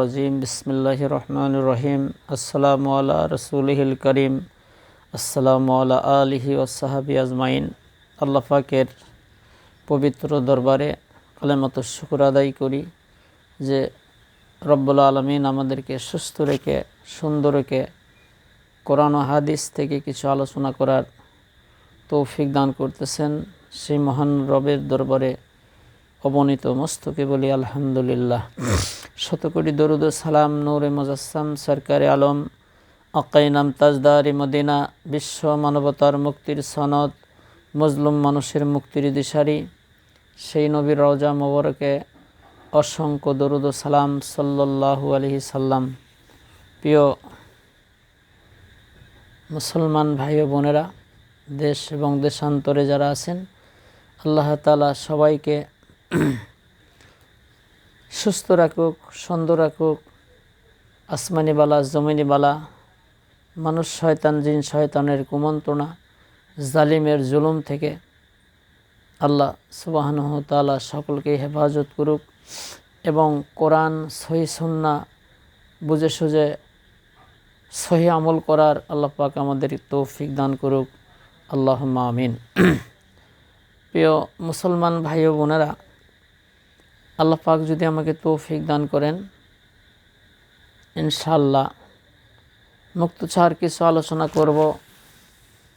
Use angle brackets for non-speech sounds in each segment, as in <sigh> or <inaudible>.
রাজিম বিসমিল্লাহ রহমান রহিম আসসালাম আলা রসুলহিল করিম আসসালাম আলা আলহি ওসাহাবি আজমাইন আল্লাহ ফাকের পবিত্র দরবারে কালেমত শুকুর আদায় করি যে রব্বুল আলমিন আমাদেরকে সুস্থ রেখে, সুন্দর রেখে কোরআন হাদিস থেকে কিছু আলোচনা করার তৌফিক দান করতেছেন সেই মহান রবের দরবারে। অবনীত মস্তকে বলি, আলহামদুলিল্লাহ। শতকোটি দরুদ সালাম নূরে মুজাসসাম, সরকারে আলম, আকাইনাম তাজদারি মদিনা, বিশ্ব মানবতার মুক্তির সনদ মজলুম মানুষের মুক্তির দিশারি। সেই নবীর রওজা মোবারকে অসংখ্য দরুদ সালাম সাল্লাল্লাহু আলহি সাল্লাম। প্রিয় মুসলমান ভাই ও বোনেরা, দেশ এবং দেশান্তরে যারা আছেন, আল্লাহ তালা সবাইকে <clears throat> সুস্থ রাখুক, সুন্দর রাখুক, আসমানি বালা, জমিনি বালা, মানুষ শয়তান, জিন শয়তানের কুমন্ত্রণা, জালিমের জুলুম থেকে আল্লাহ সুবাহানহ তালা সকলকে হেফাজত করুক এবং কোরআন, সহি সন্না বুঝে সুঝে সহি আমল করার আল্লাহ পাক আমাদের তৌফিক দান করুক। আল্লাহ মামিন <clears throat> প্রিয় মুসলমান ভাই বোনেরা আল্লাহ পাক যদি আমাকে তৌফিক দান করেন ইনশাল্লাহ মুক্ত ছাড় কিছু আলোচনা করব।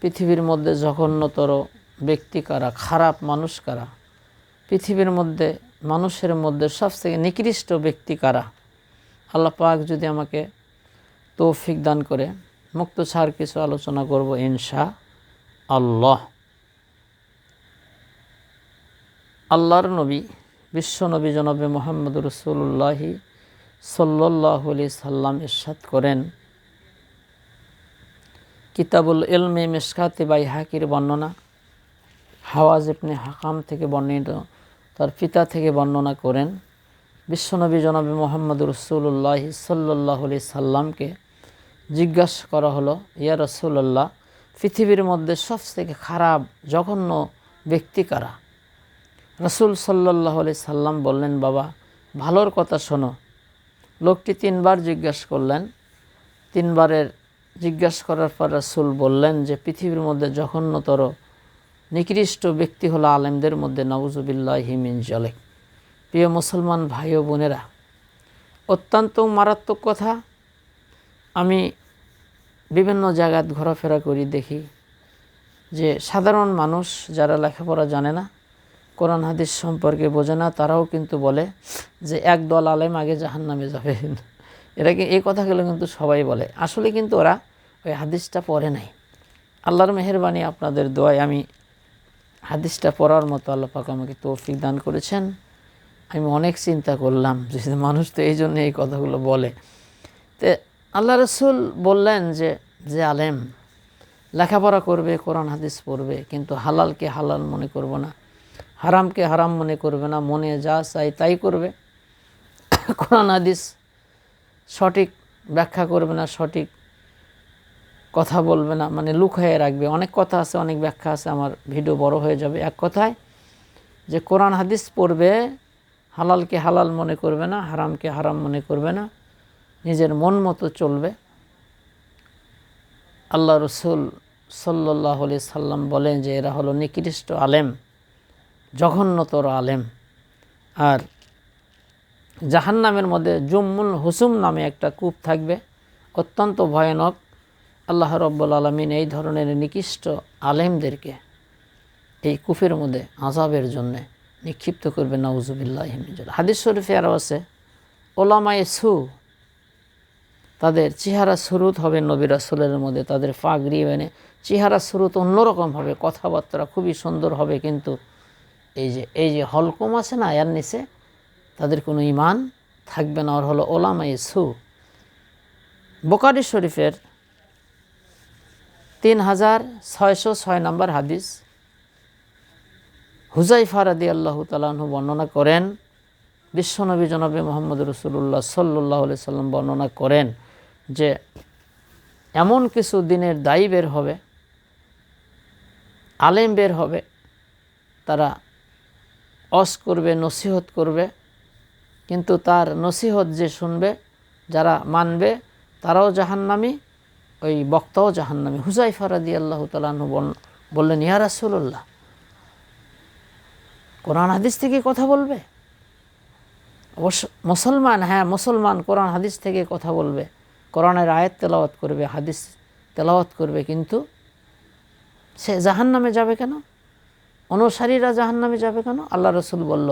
পৃথিবীর মধ্যে জঘন্যতর ব্যক্তি কারা, খারাপ মানুষ কারা? পৃথিবীর মধ্যে, মানুষের মধ্যে সবথেকে নিকৃষ্ট ব্যক্তি কারা? আল্লাহ পাক যদি আমাকে তৌফিক দান করে, মুক্ত ছাড় কিছু আলোচনা করব ইনশা আল্লাহ আল্লাহর নবী বিশ্ব নবী জনবে মোহাম্মদ রসুল্লাহি সাল্লাহ আলি সাল্লাম ইরশাদ করেন। কিতাবুল এলমে মেসকাতে বাই হাকির বর্ণনা, হাওয়াজ ইবনে হাকাম থেকে বর্ণিত, তার পিতা থেকে বর্ণনা করেন। বিশ্বনবী জনবী মোহাম্মদ রসুল্লাহি সাল্লাহ আলি সাল্লামকে জিজ্ঞাসা করা হলো, ইয়া রসুল্লাহ পৃথিবীর মধ্যে সবথেকে খারাপ, জঘন্য ব্যক্তি কারা? রসুল সাল্লাহ আলি সাল্লাম বললেন, বাবা, ভালোর কথা শোনো। লোকটি তিনবার জিজ্ঞাসা করলেন। তিনবারের জিজ্ঞাসা করার পর রসুল বললেন যে, পৃথিবীর মধ্যে জঘন্যতর, নিকৃষ্ট ব্যক্তি হলো আলেমদের মধ্যে নওজুবিল্লাহ হিমিন জলে প্রিয় মুসলমান ভাই ও বোনেরা, অত্যন্ত মারাত্মক কথা। আমি বিভিন্ন জায়গায় ঘোরাফেরা করি, দেখি যে সাধারণ মানুষ যারা লেখাপড়া জানে না কোরআন হাদিস সম্পর্কে বোঝে না, তারাও কিন্তু বলে যে এক দল আলেম আগে জাহান নামে যাবে। এরা কি এই কথাগুলো কিন্তু সবাই বলে। আসলে কিন্তু ওরা ওই হাদিসটা পড়ে নাই। আল্লাহর মেহরবানি আপনাদের দোয়ায় আমি হাদিসটা পড়ার মতো আল্লাহ পাক আমাকে তৌফিক দান করেছেন। আমি অনেক চিন্তা করলাম যে মানুষ তো এই জন্য এই কথাগুলো বলে। তে আল্লাহ রসুল বললেন যে যে আলেম লেখাপড়া করবে, কোরআন, হাদিস পড়বে, কিন্তু হালালকে হালাল মনে করব না। হারামকে হারাম মনে করবে না, মনে যা চাই তাই করবে। কোরআন, হাদিস সঠিক ব্যাখ্যা করবে না, সঠিক কথা বলবে না মানে লুকায়ে রাখবে। অনেক কথা আছে, অনেক ব্যাখ্যা আছে, আমার ভিডিও বড় হয়ে যাবে। এক কথায় যে কোরআন, হাদিস পড়বে, হালালকে হালাল মনে করবে না, হারামকে হারাম মনে করবে না, নিজের মন মতো চলবে। আল্লাহ রসুল সাল্লাহ সাল্লাম বলেন যে এরা হলো নিকৃষ্ট আলেম। জঘন্যতর আলেম। আর জাহান্নামের মধ্যে জুম্মুল হুসুম নামে একটা কূপ থাকবে, অত্যন্ত ভয়ানক। আল্লাহ রব্বুল আলমিন এই ধরনের নিকৃষ্ট আলেমদেরকে এই কুফের মধ্যে আজাবের জন্যে নিক্ষিপ্ত করবে নওজুবিল্লাহ হাদিস শরীফে আরও আছে, ওলামায়ে সু, তাদের চেহারা সুরুত হবে নবী রাসুলের মধ্যে, তাদের পাগড়ি এনে চেহারা সুরুত অন্যরকম হবে, কথাবার্তা খুবই সুন্দর হবে কিন্তু এই যে এই যে হলকম আছে না এর নিচে, তাদের কোনো ইমান থাকবে না। ওর হলো ওলামাই সু। বোকারি শরীফের তিন হাজার ছয়শো ছয় নম্বর হাদিস। হুজাই ফারাদি আল্লাহ তালাহু বর্ণনা করেন। বিশ্বনবী জনবী মোহাম্মদ রসুল্লাহ সাল্লাহ সাল্লাম বর্ণনা করেন যে, এমন কিছু দিনের দায়ী বের হবে, আলেম বের হবে, তারা অস করবে, নসিহত করবে। কিন্তু তার নসিহত যে শুনবে, যারা মানবে, তারাও জাহান্নামি, ওই বক্তাও জাহান্নামি। হুজাই ফারাদি আল্লাহ তালু বললেন, ইয়া রাসুল্লাহ কোরআন হাদিস থেকে কথা বলবে? অবশ্য মুসলমান হ্যাঁ মুসলমান কোরআন হাদিস থেকে কথা বলবে। কোরআনের আয়াত তেলাওয়াত করবে, হাদিস তেলাওয়াত করবে, কিন্তু সে জাহান নামে যাবে কেন? অনুসারীরা জাহান নামে যাবে কেন? আল্লাহ রসুল বলল,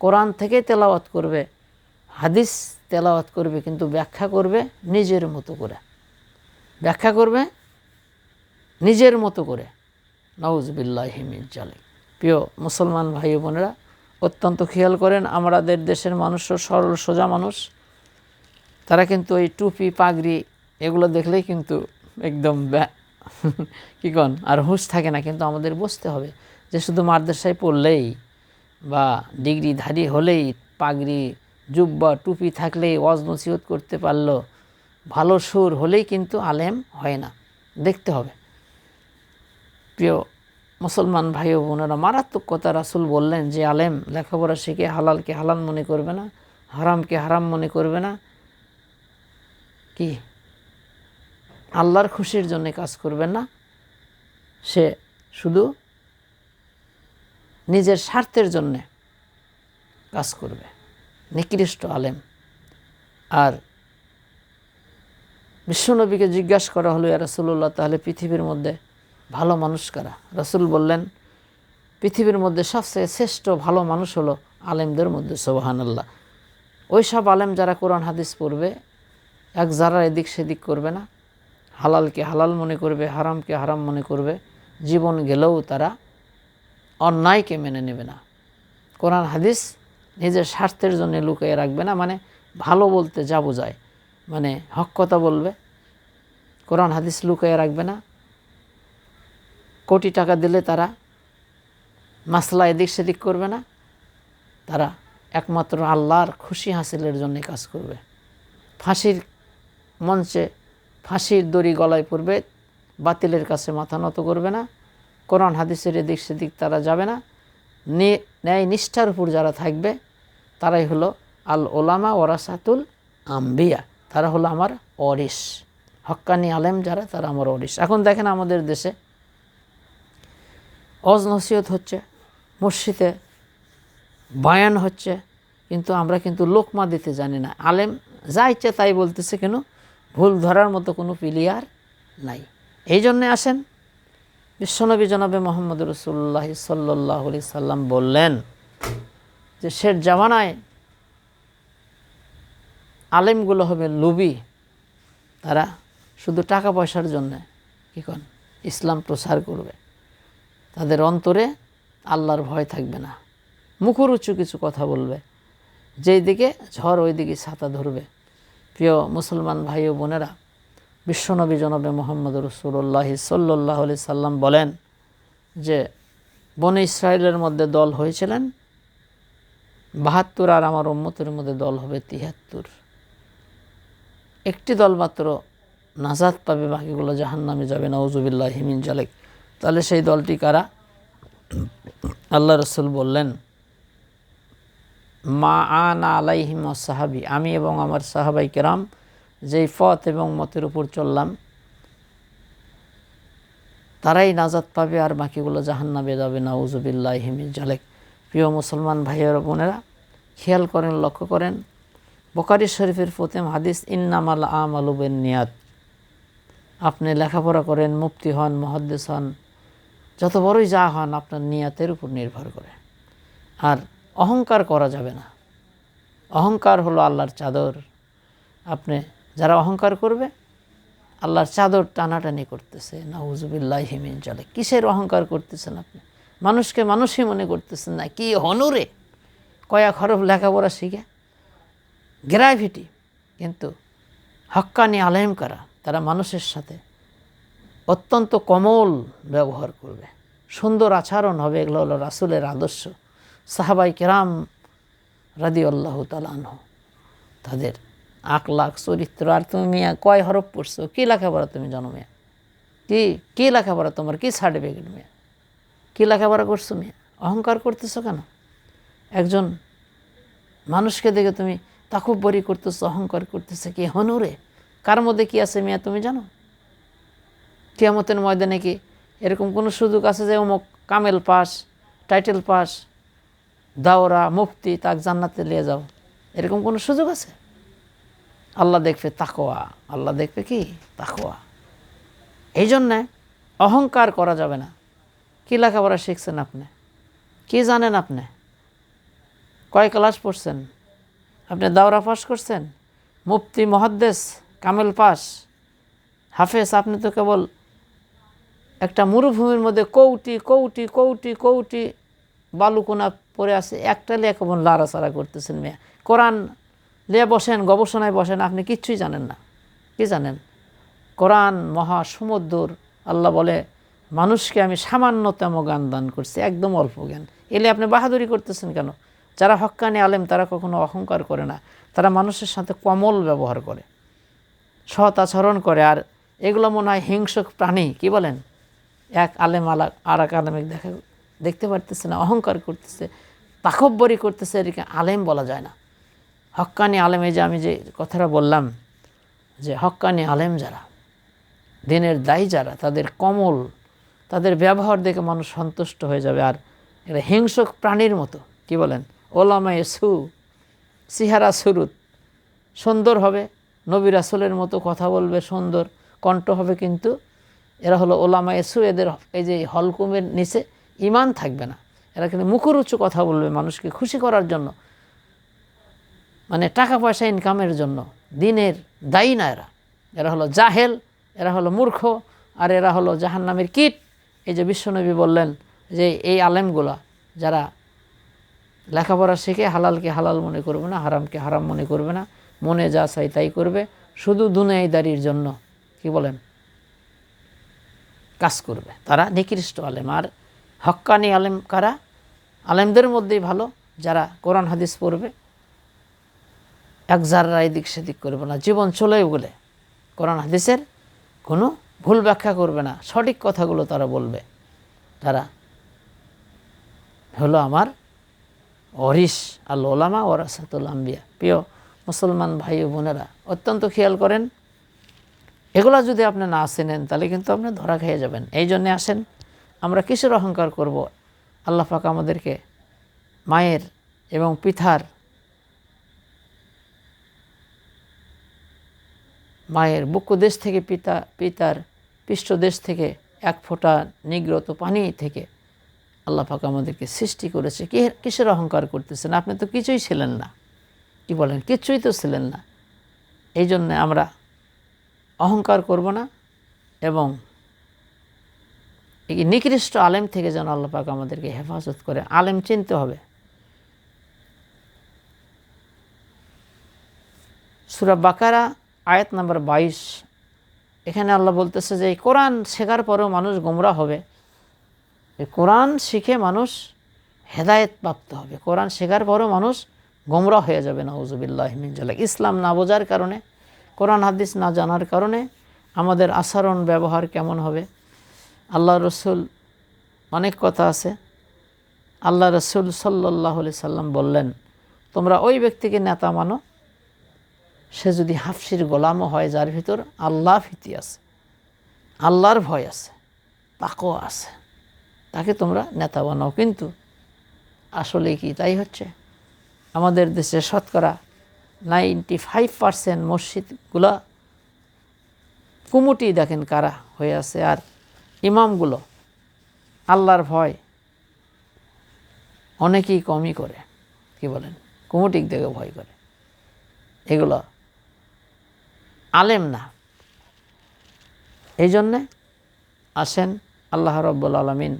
কোরআন থেকে তেলাওয়াত করবে, হাদিস তেলাওয়াত করবে, কিন্তু ব্যাখ্যা করবে নিজের মতো করে। ব্যাখ্যা করবে নিজের মতো করে। নওজবিল্লাহ হিমিন প্রিয় মুসলমান ভাই বোনেরা, অত্যন্ত খেয়াল করেন, আমাদের দেশের মানুষও সরল সোজা মানুষ, তারা কিন্তু ওই টুপি, পাগড়ি এগুলো দেখলেই কিন্তু একদম <laughs> কী কন? আর হুঁশ থাকে না, কিন্তু আমাদের বুঝতে হবে। যে শুধু মাদ্রাসায় পড়লেই বা ডিগ্রিধারী হলেই পাগড়ি, জুব্বা, টুপি থাকলেই ওয়াজ নসিহত করতে পারল, ভালো সুর হলেই কিন্তু আলেম হয় না। দেখতে হবে। প্রিয় মুসলমান ভাই ও বোনেরা, মারাত্মক কথা রাসুল বললেন যে, আলেম লেখাপড়া শিখে হালালকে হালাল মনে করবে না, হারামকে হারাম মনে করবে না। কি? আল্লাহর খুশির জন্য কাজ করবে না? সে শুধু নিজের স্বার্থের জন্যে কাজ করবে। নিকৃষ্ট আলেম। আর বিশ্বনবীকে জিজ্ঞাসা করা হলো, ইয়া রসুল্লাহ তাহলে পৃথিবীর মধ্যে ভালো মানুষ কারা? রসুল বললেন, পৃথিবীর মধ্যে সবচেয়ে শ্রেষ্ঠ ভালো মানুষ হলো আলেমদের মধ্যে সোবাহান আল্লাহ ওই সব আলেম যারা কোরআন, হাদিস পড়বে, এক যারা এদিক সেদিক করবে না। হালালকে হালাল মনে করবে, হারামকে হারাম মনে করবে। জীবন গেলেও তারা অন্যায়কে মেনে নেবে না। কোরআন, হাদিস নিজের স্বার্থের জন্য লুকিয়ে রাখবে না মানে ভালো বলতে যা বোঝায় মানে হক কথা বলবে। কোরআন, হাদিস লুকিয়ে রাখবে না। কোটি টাকা দিলে তারা মাসলা এদিক সেদিক করবে না। তারা একমাত্র আল্লাহর খুশি হাসিলের জন্য কাজ করবে। ফাঁসির মঞ্চে ফাঁসির দড়ি গলায় পড়বে, বাতিলের কাছে মাথা নত করবে না। কোরআন হাদিসের এদিক সেদিক তারা যাবে না। ন্যায় নিষ্ঠার উপর যারা থাকবে, তারাই হলো আল ওলামা ওরাসাতুল আম্বিয়া। তারা হলো আমার অরিস হক্কানি আলেম যারা, তারা আমার অরিস এখন দেখেন আমাদের দেশে অজ নসিহত হচ্ছে, মসজিদে বায়ান হচ্ছে, কিন্তু আমরা কিন্তু লোকমা দিতে জানি না। আলেম যা ইচ্ছে তাই বলতেছে কেন ভুল ধরার মতো কোনো প্লেয়ার নাই। এই জন্যে আসেন বিশ্বনবী জনাবে মোহাম্মদ রসুল্লাহ সাল্লাহ সাল্লাম বললেন যে, শের জামানায় আলেমগুলো হবে লুবি। তারা শুধু টাকা পয়সার জন্যে কী কন ইসলাম প্রসার করবে। তাদের অন্তরে আল্লাহর ভয় থাকবে না। মুখর উঁচু কিছু কথা বলবে। যেই দিকে ঝড় ওই দিকে ছাতা ধরবে। প্রিয় মুসলমান ভাই ও বোনেরা বিশ্বনবী জনবে মোহাম্মদ রসুল্লাহ সাল্লাহ আলি সাল্লাম বলেন যে, বনে ইসরায়েলের মধ্যে দল হয়েছিলেন বাহাত্তর আর আমার উম্মতের মধ্যে দল হবে তিহাত্তর একটি দল মাত্র নাজাদ পাবে, বাকিগুলো জাহান নামে যাবে নওজুবিল্লাহ হিমিন জালেক। তাহলে সেই দলটি কারা? আল্লাহ রসুল বললেন, মা আনা আলাইহিম সাহাবি। আমি এবং আমার সাহাবাই কেরাম যেই পথ এবং মতের উপর চললাম, তারাই নাজাদ পাবে আর বাকিগুলো জাহান নামে যাবে নাউজুবিল্লাহ হিমিন জালেক। প্রিয় মুসলমান ভাইয়ের বোনেরা, খেয়াল করেন, লক্ষ্য করেন বকারি শরীফের প্রথম হাদিস, ইন্নামাল আম আলুবেন নিয়াদ আপনি লেখাপড়া করেন মুক্তি হন মহাদ্দেশ হন, যত বড়ই যা হন, আপনার নিয়াতের উপর নির্ভর করে। আর অহংকার করা যাবে না। অহংকার হলো আল্লাহর চাদর। আপনি যারা অহংকার করবে, আল্লাহর চাদর টানাটানি করতেছে। নাউজুবিল্লাহ হিমিন চলে কিসের অহংকার করতেছেন আপনি? মানুষকে মানুষই মনে করতেছেন না। কি হনুরে? কয়েক হরফ লেখাপড়া শিখে। গ্র্যাভিটি। কিন্তু হক্কানি আলেম করা? তারা মানুষের সাথে অত্যন্ত কমল ব্যবহার করবে। সুন্দর আচরণ হবে, এগুলো হলো রাসুলের আদর্শ। সাহাবাই কেরাম রাদি আল্লাহ তালানহ তাদের আখ লাখ চরিত্র, আর তুমি মিয়া কয় হরফ পড়ছো? কী লেখাপড়া তুমি জানো মিয়া? কি, কী লেখাপড়া তোমার? কী সার্টিফিকেট মিয়া? কী লেখাপড়া করছ মিয়া? অহংকার করতেছো কেন? একজন মানুষকে দেখে তুমি তাকুব্বরি করতেছো, অহংকার করতেছে কি? হনুরে কার মধ্যে কি আছে মিয়া তুমি জানো? কিয়ামতের ময়দানে কি এরকম কোনো সুযোগ আছে যে অমুক কামেল পাস, টাইটেল পাস, দাওরা, মুফতি তাক জান্নাতে নিয়ে যাও? এরকম কোনো সুযোগ আছে? আল্লাহ দেখবে তাকোয়া আল্লাহ দেখবে কি? তাকোয়া এই জন্যে অহংকার করা যাবে না। কী লেখাপড়া শিখছেন আপনি? কি জানেন আপনি? কয় ক্লাস পড়ছেন? আপনি দাওরা পাস করছেন? মুফতি মহাদ্দেশ কামেল পাস হাফেজ, আপনি তো কেবল একটা মরুভূমির মধ্যে কৌটি কৌটি কৌটি কৌটি বালুকোনা পড়ে একটা লিয়ে কেমন লাড়াচাড়া করতেছেন মেয়ে। কোরআন লিয়ে বসেন, গবেষণায় বসেন, আপনি কিচ্ছুই জানেন না। কি জানেন? কোরআন মহা সমুদ্র আল্লাহ বলে, মানুষকে আমি সামান্যতম জ্ঞান দান করছি, একদম অল্প জ্ঞান। এলে আপনি বাহাদুরি করতেছেন কেন? যারা হক্কানি আলেম, তারা কখনো অহংকার করে না। তারা মানুষের সাথে কমল ব্যবহার করে। সৎ আচরণ করে। আর এগুলো মনে হয় হিংসক প্রাণী, কি বলেন? এক আলেম আলা আর এক আলেমে দেখা দেখতে পারতেছে না, অহংকার করতেছে তাকব্বরি করতেছে, এদিকে আলেম বলা যায় না। হক্কানি আলেমে যে আমি যে কথাটা বললাম, যে হক্কানি আলেম যারা, দিনের দায়ী যারা, তাদের কমল, তাদের ব্যবহার দেখে মানুষ সন্তুষ্ট হয়ে যাবে। আর এরা হিংসক প্রাণীর মতো, কি বলেন? ওলামায়ে সু সিহারা সুরুত, সুন্দর হবে, নবী রাসুলের মতো কথা বলবে, সুন্দর, কণ্ঠ হবে কিন্তু এরা হলো ওলামা এসু এদের এই যে হলকুমের নিচে ইমান থাকবে না। এরা কিন্তু মুখর মুখরুচু কথা বলবে মানুষকে খুশি করার জন্য। মানে টাকা পয়সা ইনকামের জন্য। দিনের দায়ী না এরা। এরা হলো জাহেল, এরা হলো মূর্খ, আর এরা হলো জাহান্নামের কীট। এই যে বিশ্বনবী বললেন যে এই আলেমগুলা, যারা লেখাপড়া শিখে হালালকে হালাল মনে করবে না, হারামকে হারাম মনে করবে না, মনে যা চাই তাই করবে, শুধু দুনিয়াদারির জন্য কি বলেন? কাজ করবে। তারা নিকৃষ্ট আলেম। আর হক্কানি আলেম কারা? আলেমদের মধ্যেই ভালো, যারা কোরআন, হাদিস পড়বে এক যারা এদিক সেদিক করবে না। জীবন চলেও বলে কোরআন, হাদিসের কোনো ভুল ব্যাখ্যা করবে না। সঠিক কথাগুলো তারা বলবে। তারা হলো আমার অরিস আল ওলামা ওরাসাতুল আম্বিয়া। প্রিয় মুসলমান ভাই ও বোনেরা, অত্যন্ত খেয়াল করেন, এগুলা যদি আপনি না চেনেন, তাহলে কিন্তু আপনি ধরা খেয়ে যাবেন। এই জন্যে আসেন, আমরা কিসের অহংকার করব? আল্লাহ আমাদেরকে মায়ের এবং পিতার মায়ের বুক্য দেশ থেকে পিতা, পিতার পৃষ্ঠদেশ থেকে এক ফোঁটা নিগ্রত পানি থেকে আল্লাহ পাক আমাদেরকে সৃষ্টি করেছে। কি, কিসের অহংকার করতেছেন? আপনি তো কিছুই ছিলেন না। কি বলেন? কিছুই তো ছিলেন না। এই জন্যে আমরা অহংকার করব না এবং এই নিকৃষ্ট আলেম থেকে যেন আল্লাহ আমাদেরকে হেফাজত করে। আলেম চিনতে হবে। সুরা বাকারা আয়াত নাম্বার বাইশ। এখানে আল্লাহ বলতেছে যে, এই কোরআন শেখার পরেও মানুষ গোমরা হবে। এই কোরআন শিখে মানুষ হেদায়েত প্রাপ্ত হবে। কোরআন শেখার পরেও মানুষ গোমরা হয়ে যাবে নওজুবিল্লাহ মিনজাল্লাহ ইসলাম না বোঝার কারণে, কোরআন, হাদিস না জানার কারণে আমাদের আচরণ, ব্যবহার কেমন হবে? আল্লাহ রসুল অনেক কথা আছে। আল্লাহ রসুল সাল্লাহ সাল্লাম বললেন, তোমরা ওই ব্যক্তিকে নেতা মানো সে যদি হাফসির গোলামও হয়, যার ভিতর আল্লাহ ভীতি আছে, আল্লাহর ভয় আছে তাকও আছে, তাকে তোমরা নেতা বানাও। কিন্তু আসলে কি তাই হচ্ছে? আমাদের দেশে শতকরা নাইনটি ফাইভ পারসেন্ট মসজিদগুলো কুমুটি দেখেন কারা হয়ে আছে, আর ইমামগুলো আল্লাহর ভয় অনেকেই কমই করে, কি বলেন? কুমুটিক দেখে ভয় করে। এগুলো আলেম না। এই জন্যে আসেন আল্লাহ রব্বুল আলমিন।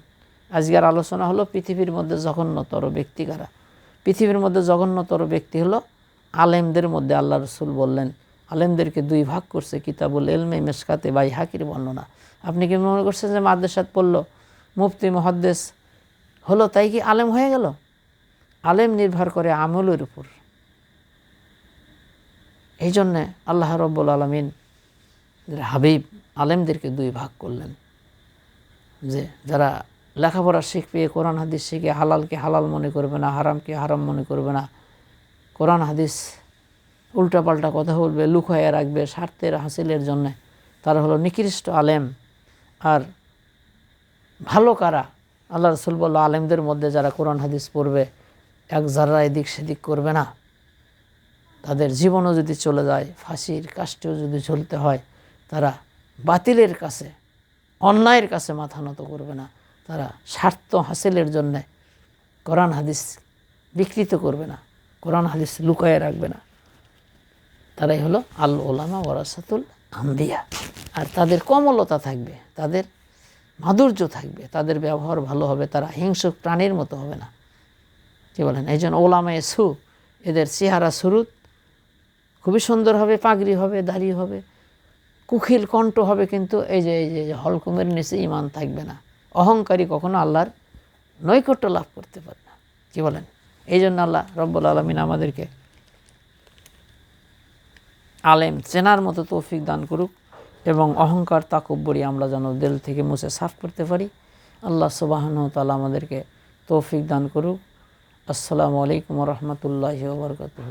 আজকের আলোচনা হলো পৃথিবীর মধ্যে জঘন্যতর ব্যক্তি কারা? পৃথিবীর মধ্যে জঘন্যতর ব্যক্তি হলো আলেমদের মধ্যে আল্লাহ রসুল বললেন। আলেমদেরকে দুই ভাগ করছে কিতাবুল এলমে মেসকাতে বাই হাকির বর্ণনা। আপনি কি মনে করছেন যে মাদ্রাসাত পড়ল? মুফতি মহাদ্দেশ হলো তাই কি আলেম হয়ে গেল? আলেম নির্ভর করে আমলের উপর। এই জন্যে আল্লাহ রব্বুল আলমিন হাবিব আলেমদেরকে দুই ভাগ করলেন। যে যারা লেখাপড়া শিখবে কোরআন হাদিস শিখে হালালকে হালাল মনে করবে না, হারামকে হারাম মনে করবে না, কোরআন হাদিস উল্টাপাল্টা কথা বলবে, লুকাইয়া রাখবে স্বার্থের হাসিলের জন্যে, তারা হলো নিকৃষ্ট আলেম। আর ভালো কারা? আল্লাহ রসুল বল্লা, আলেমদের মধ্যে যারা কোরআন হাদিস পড়বে, এক যারা এদিক সেদিক করবে না। তাদের জীবনও যদি চলে যায়, ফাঁসির কাষ্টেও যদি ঝুলতে হয়, তারা বাতিলের কাছে, অন্যায়ের কাছে মাথা নত করবে না। তারা স্বার্থ হাসিলের জন্যে কোরআন হাদিস বিকৃত করবে না, কোরআন হাদিস লুকায়ে রাখবে না। তারাই হলো আল ওলামা ওরাসাতুল আম্বিয়া। আর তাদের কমলতা থাকবে, তাদের মাধুর্য থাকবে, তাদের ব্যবহার ভালো হবে, তারা হিংসুক প্রাণীর মতো হবে না। কি বলেন? এই জন্য ওলামায় সু, এদের চেহারা সুরুত খুবই সুন্দর হবে, পাগড়ি হবে, দাড়ি হবে কুখিল কণ্ঠ হবে, কিন্তু এই যে এই যে হলকুমের নিচে ইমান থাকবে না। অহংকারী কখনো আল্লাহর নৈকট্য লাভ করতে পারে না। কি বলেন? এই জন্য আল্লাহ রব্বুল আলমিন আমাদেরকে আলেম, চেনার মতো তৌফিক দান করুক এবং অহংকার তাকব্বরি আমরা যেন দিল থেকে মুছে সাফ করতে পারি। আল্লাহ সুবাহন তালা আমাদেরকে তৌফিক দান করুক। আসসালামু আলাইকুম রহমতুল্লাহ বরকতুহ।